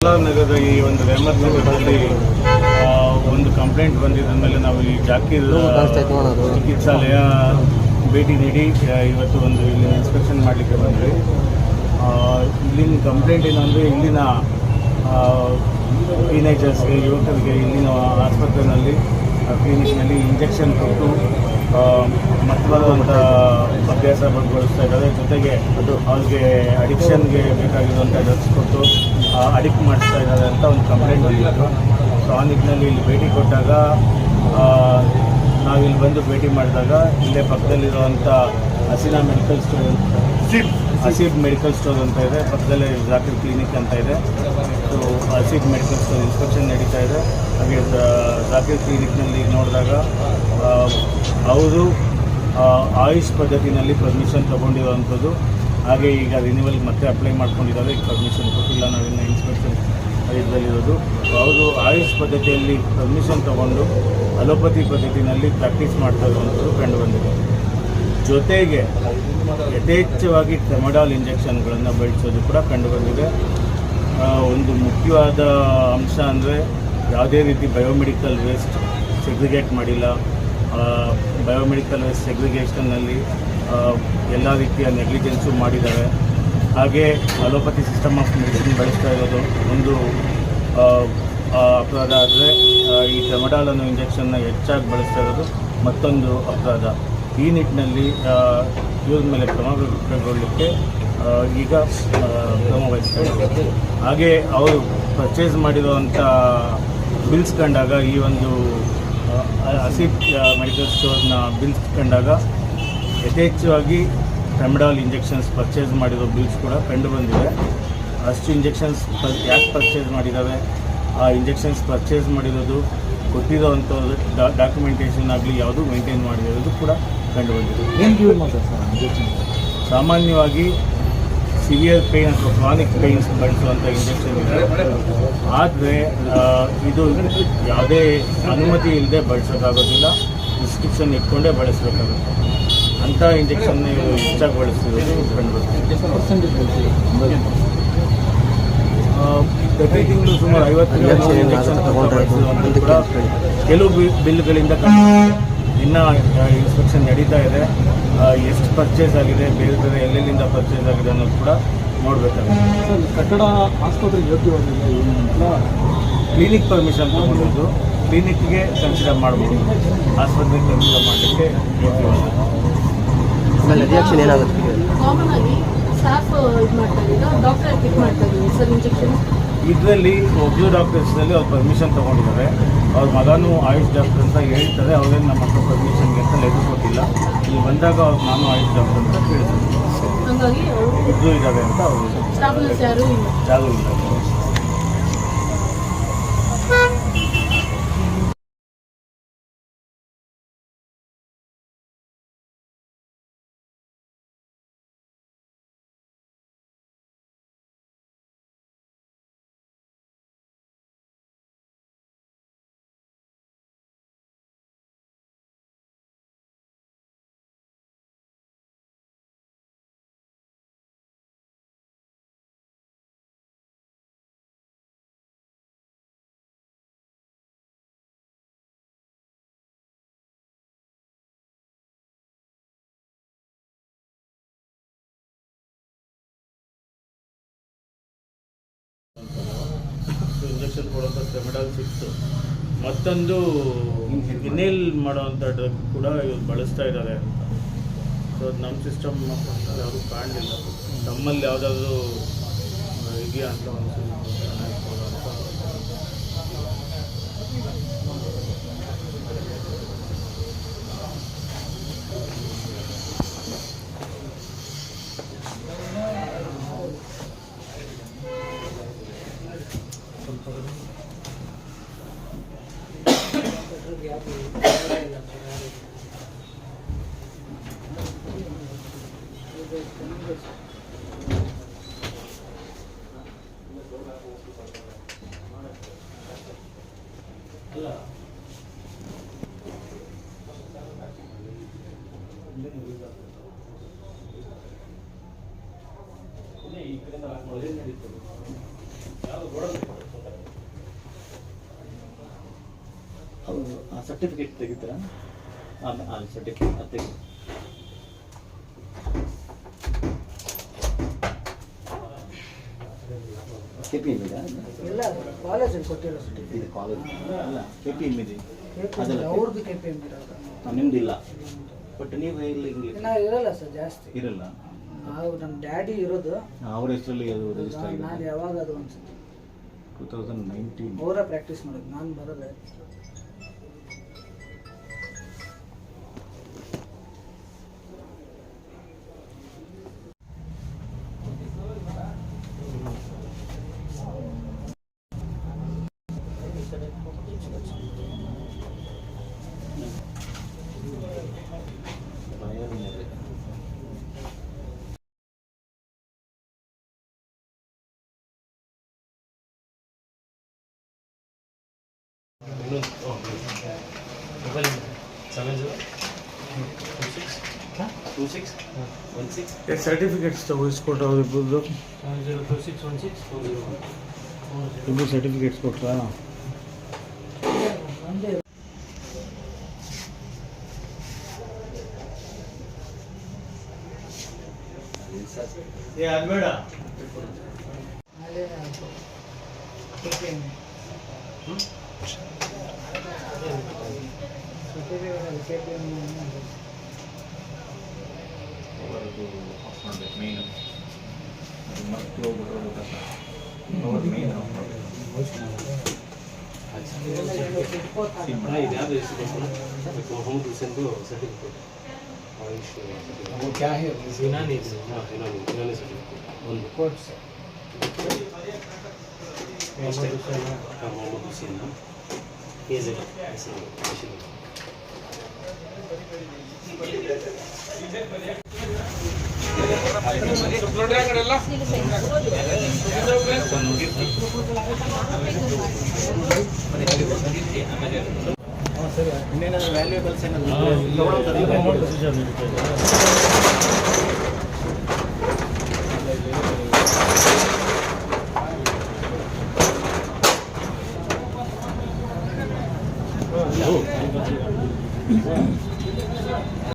ನಗರದ ಈ ಒಂದು ರೆಹಮತ್ ನಗರದಲ್ಲಿ ಒಂದು ಕಂಪ್ಲೇಂಟ್ ಬಂದಿದ್ದ ಮೇಲೆ ನಾವು ಈ ಜಾಕೀರ್ ಚಿಕಿತ್ಸಾಲಯ ಭೇಟಿ ನೀಡಿ ಇವತ್ತು ಒಂದು ಇಲ್ಲಿ ಇನ್ಸ್ಪೆಕ್ಷನ್ ಮಾಡಲಿಕ್ಕೆ ಬಂದ್ವಿ. ಇಲ್ಲಿನ ಕಂಪ್ಲೇಂಟ್ ಏನಂದರೆ ಇಲ್ಲಿನ ಟೀನೇಜರ್ಸ್ಗೆ ಯುವಕರಿಗೆ ಇಲ್ಲಿನ ಆಸ್ಪತ್ರೆಯಲ್ಲಿ ಕ್ಲಿನಿಕ್ನಲ್ಲಿ ಇಂಜೆಕ್ಷನ್ ಕೊಟ್ಟು ಆ, ಮತ್ತವಾದಂಥ ಅಭ್ಯಾಸ ಬಳಸ್ತಾ ಇದ್ದಾರೆ. ಜೊತೆಗೆ ಅದು. ಅವ್ರಿಗೆ ಅಡಿಕ್ಷನ್ಗೆ ಬೇಕಾಗಿರುವಂಥ ಡ್ರಗ್ಸ್ ಕೊಟ್ಟು ಅಡಿಕ್ಟ್ ಮಾಡಿಸ್ತಾ ಇದ್ದಾರೆ ಅಂತ ಒಂದು ಕಂಪ್ಲೇಂಟ್ ಬಂದಿತ್ತು. ಸೊ ಆ ನಿಟ್ಟಿನಲ್ಲಿ ಇಲ್ಲಿ ಭೇಟಿ ಕೊಟ್ಟಾಗ ಆ, ನಾವಿಲ್ಲಿ ಬಂದು ಭೇಟಿ ಮಾಡಿದಾಗ ಇಲ್ಲೇ ಪಕ್ಕದಲ್ಲಿರುವಂಥ Haseena medical store Haseeb. Medical store ಅಂತ ಇದೆ. ಪಕ್ಕದಲ್ಲೇ ಜಾಕಿರ್ ಕ್ಲಿನಿಕ್ ಅಂತ ಇದೆ. So Haseeb medical store inspection ನಡೀತಾ ಇದೆ. ಹಾಗೆ ಜಾಕಿರ್ ಕ್ಲಿನಿಕ್ನಲ್ಲಿ ನೋಡಿದಾಗ ಆ, ಅವರು ಆಯುಷ್ ಪದ್ಧತಿನಲ್ಲಿ ಪರ್ಮಿಷನ್ ತೊಗೊಂಡಿರುವಂಥದ್ದು. ಹಾಗೆ ಈಗ ರಿನ್ಯೂವಲ್ಗೆ ಮತ್ತೆ ಅಪ್ಲೈ ಮಾಡ್ಕೊಂಡಿದ್ದಾರೆ. ಈಗ ಪರ್ಮಿಷನ್ ಕೊಟ್ಟಿಲ್ಲ, ನಾವಿನ್ನು ಇನ್ಸ್ಪೆಕ್ಷನ್ ಇದರಲ್ಲಿರೋದು. ಅವರು ಆಯುಷ್ ಪದ್ಧತಿಯಲ್ಲಿ ಪರ್ಮಿಷನ್ ತಗೊಂಡು ಅಲೋಪತಿ ಪದ್ಧತಿನಲ್ಲಿ ಪ್ರಾಕ್ಟೀಸ್ ಮಾಡ್ತಾ ಇರುವಂಥದ್ದು ಕಂಡುಬಂದಿದೆ ಜೊತೆಗೆ ಯಥೇಚ್ಛವಾಗಿ ಟೆಮಡಾಲ್ ಇಂಜೆಕ್ಷನ್ಗಳನ್ನು ಬಳಸೋದು ಕೂಡ ಕಂಡುಬಂದಿದೆ ಒಂದು ಮುಖ್ಯವಾದ ಅಂಶ ಅಂದರೆ ಯಾವುದೇ ರೀತಿ ಬಯೋಮೆಡಿಕಲ್ ವೇಸ್ಟ್ ಸೆಗ್ರಿಗೇಟ್ ಮಾಡಿಲ್ಲ. ಬಯೋಮೆಡಿಕಲ್ ಸೆಗ್ರಿಗೇಷನ್ನಲ್ಲಿ ಎಲ್ಲ ರೀತಿಯ ನೆಗ್ಲಿಜೆನ್ಸು ಮಾಡಿದ್ದಾರೆ. ಹಾಗೆ ಅಲೋಪತಿ ಸಿಸ್ಟಮ್ ಆಫ್ ಮೆಡಿಸಿನ್ ಬಳಸ್ತಾ ಇರೋದು ಒಂದು ಅಪರಾಧ ಆದರೆ ಈ ಟೆಮಡಾಲ್ ಅನ್ನೋ ಇಂಜೆಕ್ಷನ್ನ ಹೆಚ್ಚಾಗಿ ಬಳಸ್ತಾ ಇರೋದು ಮತ್ತೊಂದು ಅಪರಾಧ. ಈ ನಿಟ್ಟಿನಲ್ಲಿ ಯೂಸ್ ಮೇಲೆ ಕ್ರಮ ಕೈಗೊಳ್ಳಲಿಕ್ಕೆ ಈಗ ಕ್ರಮ ವಹಿಸ್ತಾ ಇದ್ದಾರೆ. ಹಾಗೆ ಅವರು ಪರ್ಚೇಸ್ ಮಾಡಿರುವಂಥ ಬಿಲ್ಸ್ ಕಂಡಾಗ ಈ ಒಂದು ಹಸೀಬ್ ಮೆಡಿಕಲ್ ಸ್ಟೋರ್ನ ಬಿಲ್ಸ್ ಕಂಡಾಗ ಯಥೇಚ್ಛವಾಗಿ ಟ್ರಮಿಡಾಲ್ ಇಂಜೆಕ್ಷನ್ಸ್ ಪರ್ಚೇಸ್ ಮಾಡಿರೋ ಬಿಲ್ಸ್ ಕೂಡ ಕಂಡು ಬಂದಿದೆ. ಅಷ್ಟು ಇಂಜೆಕ್ಷನ್ಸ್ ಯಾಕೆ ಪರ್ಚೇಸ್ ಮಾಡಿದ್ದಾವೆ ಆ ಇಂಜೆಕ್ಷನ್ಸ್ ಪರ್ಚೇಸ್ ಮಾಡಿರೋದು ಕೊಟ್ಟಿರೋ ಅಂಥದ್ದು ಡಾಕ್ಯುಮೆಂಟೇಷನ್ ಆಗಲಿ ಯಾವುದು ಮೇಂಟೈನ್ ಮಾಡಿರೋದು ಕೂಡ ಕಂಡು ಬಂದಿದೆ. ಏನು ಯೂಸ್ ಮಾಡ್ತಾರೆ ಸರ್ ಇಂಜೆಕ್ಷನ್ ಸಾಮಾನ್ಯವಾಗಿ ಸಿವಿಯರ್ ಪೇಯ್ನ್ ಅಥವಾ ಕ್ರಾನಿಕ್ ಪೇಯ್ನ್ಸ್ ಬಳಸುವಂಥ ಇಂಜೆಕ್ಷನ್ ಇದೆ ಆದರೆ ಇದು ಯಾವುದೇ ಅನುಮತಿ ಇಲ್ಲದೆ ಬಳಸೋಕ್ಕಾಗೋದಿಲ್ಲ ಪ್ರಿಸ್ಕ್ರಿಪ್ಷನ್ ಇಟ್ಕೊಂಡೇ ಬಳಸಬೇಕಾಗುತ್ತೆ. ಅಂಥ ಇಂಜೆಕ್ಷನ್ ಹೆಚ್ಚಾಗಿ ಬಳಸ್ತಿರೋದು ಕಂಡುಬರ್ತದೆ ಪ್ರತಿ ತಿಂಗಳು ಸುಮಾರು ಐವತ್ತು ಇಂಜೆಕ್ಷನ್ ಕೂಡ ಕೆಲವು ಬಿಲ್ಗಳಿಂದ ಇನ್ನೂ ಇನ್ಸ್ಪೆಕ್ಷನ್ ನಡೀತಾ ಇದೆ. ಎಷ್ಟು ಪರ್ಚೇಸ್ ಆಗಿದೆ ಬೇರೆ ಬೇರೆ ಎಲ್ಲೆಲ್ಲಿಂದ ಪರ್ಚೇಸ್ ಆಗಿದೆ ಅನ್ನೋದು ಕೂಡ ನೋಡ್ಬೇಕಾಗುತ್ತೆ. ಸರ್ ಕಟ್ಟಡ ಆಸ್ಪತ್ರೆ ಯೋಗ್ಯವಾಗಿಲ್ಲ ಕ್ಲಿನಿಕ್ ಪರ್ಮಿಷನ್ ತೊಗೊಂಡಿದ್ದು. ಕ್ಲಿನಿಕ್ಗೆ ಕನ್ಸಿಡರ್ ಮಾಡ್ಬೋದು. ಆಸ್ಪತ್ರೆಗೆ ಕನ್ಸಿಡರ್ ಮಾಡಲಿಕ್ಕೆ ಏನಾಗುತ್ತೆ ಕಾಮನ್ ಆಗಿ ಸ್ಟಾಫ್ ಇದು ಮಾಡ್ತಾ ಇದ್ದೀರಾ? ಡಾಕ್ಟರ್ ಪಿಕ್ ಮಾಡ್ತಾ ಇದ್ದೀವಿ ಸರ್ ಇಂಜೆಕ್ಷನ್ ಇದರಲ್ಲಿ ಒಬ್ಳು ಡಾಕ್ಟರ್ಸ್ನಲ್ಲಿ ಅವ್ರು ಪರ್ಮಿಷನ್ ತೊಗೊಂಡಿದ್ದಾರೆ. ಅವ್ರ ಮಗನೂ ಆಯುಷ್ ಡಾಕ್ಟರ್ ಅಂತ ಹೇಳ್ತಾರೆ ಅವ್ರೇನು ನಮ್ಮ ಹತ್ರ ಪರ್ಮಿಷನ್ಗೆ ಅಂತ ಲೆಟರ್ ಬಂದಾಗ ಅವ್ರು ನಾನು ಆಯುಷ್ ಡಾಕ್ಟರ್ ಅಂತ ಕೇಳಿದ್ರು. ಇದ್ದಾವೆ ಅಂತ ಅವರು. ಜಾಗ ಇಲ್ಲ. ಇಂಜೆಕ್ಷನ್ ಕೊಡೋಂಥ ಟೆಮಿಡಾಲ್ ಸಿಕ್ತು. ಮತ್ತೊಂದು ಇನ್ನೇಲ್ ಮಾಡೋವಂಥ ಡ್ರಗ್ ಕೂಡ ಇವ್ರು ಬಳಸ್ತಾ ಇದ್ದಾರೆ ಅಂತ. ಸೊ ಅದು ನಮ್ಮ ಸಿಸ್ಟಮ್ ಯಾರು ಕಾಣಲಿಲ್ಲ. ನಮ್ಮಲ್ಲಿ ಯಾವುದಾದ್ರೂ ಇದೆಯಾ ಅಂತ ಒಂದು ಚೆನ್ನಾಗಿರ್ಬೋದು ಅಂತ ಈ ಸರ್ಟಿಫಿಕೇಟ್ ತೆಗಿತೀರಾ? ಸರ್ಟಿಫಿಕೇಟ್ ಅದು ತೆಗಿ. ಕೆ ಪಿ ಎಂ ಇದೆ? ಇಲ್ಲ ಕಾಲೇಜಲ್ಲಿ ಕೊಟ್ಟಿರೋ ಸರ್ಟಿಫಿಕೇಟ್ ಇದು ಕಾಲೇಜ್ ಅಲ್ಲ ಕೆ ಪಿ ಎಂ ಇದೆ. ಅದಲ್ಲ ಅವ್ರದ್ದು ಕೆ ಪಿ ಎಂ ಇರೋದು. ನಿಮ್ದು ಇಲ್ಲ? ಬಟ್ ನೀವು ಇಲ್ಲಿ ಇನ್ನ ಇರಲ್ಲ ಸರ್ ಜಾಸ್ತಿ. ಇರಲ್ಲ? ನಾವು ನಮ್ಮ ಡ್ಯಾಡಿ ಇರೋದು. ಅವ್ರ ಹೆಸರಲ್ಲಿ ಅದು ರಿಜಿಸ್ಟರ್ ಆಗಿದೆ ನಾನು ಯಾವಾಗ ಅದು ಅನ್ಸುತ್ತೆ ಟೂ ತೌಸಂಡ್ ನೈನ್ಟೀನ್ ಅವರ ಪ್ರಾಕ್ಟೀಸ್ ಮಾಡೋದು ನಾನು ಬರೋದೆ. Two six one six certificates ತಗೋಸ್ಕೊಟ್ಟು ಅವ್ರಿಬ್ಬರದು ಇಬ್ಬರು ಸರ್ಟಿಫಿಕೇಟ್ಸ್ ಕೊಟ್ರಾ ಒಂದೇ ಏ ಅದು ಬೇಡ ನಾಳೆ K P M certificate K P M ಅವರದ್ದು ಆಫ್ ಮಾಡಬೇಕು ಮೇಯ್ನು ಅದು ಮತ್ತೆ ಹೋಗ್ಬಿಟ್ಟು ಕಷ್ಟ ಅವ್ರ ಮೇಯ್ನ್ ಆಫ್ ಮಾಡಬೇಕು ಮೊಹಮ್ಮದ್ ಹುಸೇನ್ದು ಸರ್ಟಿಫಿಕೇಟ್ वो क्या है ಯುನಾನಿ ಇದೆ ಹಾಂ ಅಷ್ಟೇ ಮೊಹಮ್ಮದ್ ಹುಸೇನ್ ಏಜ್ ಹೆಸರು ಆಮೇಲೆ ವ್ಯಾಲ್ಯೂಬಲ್ಸ್ ಏನಾದ್ರು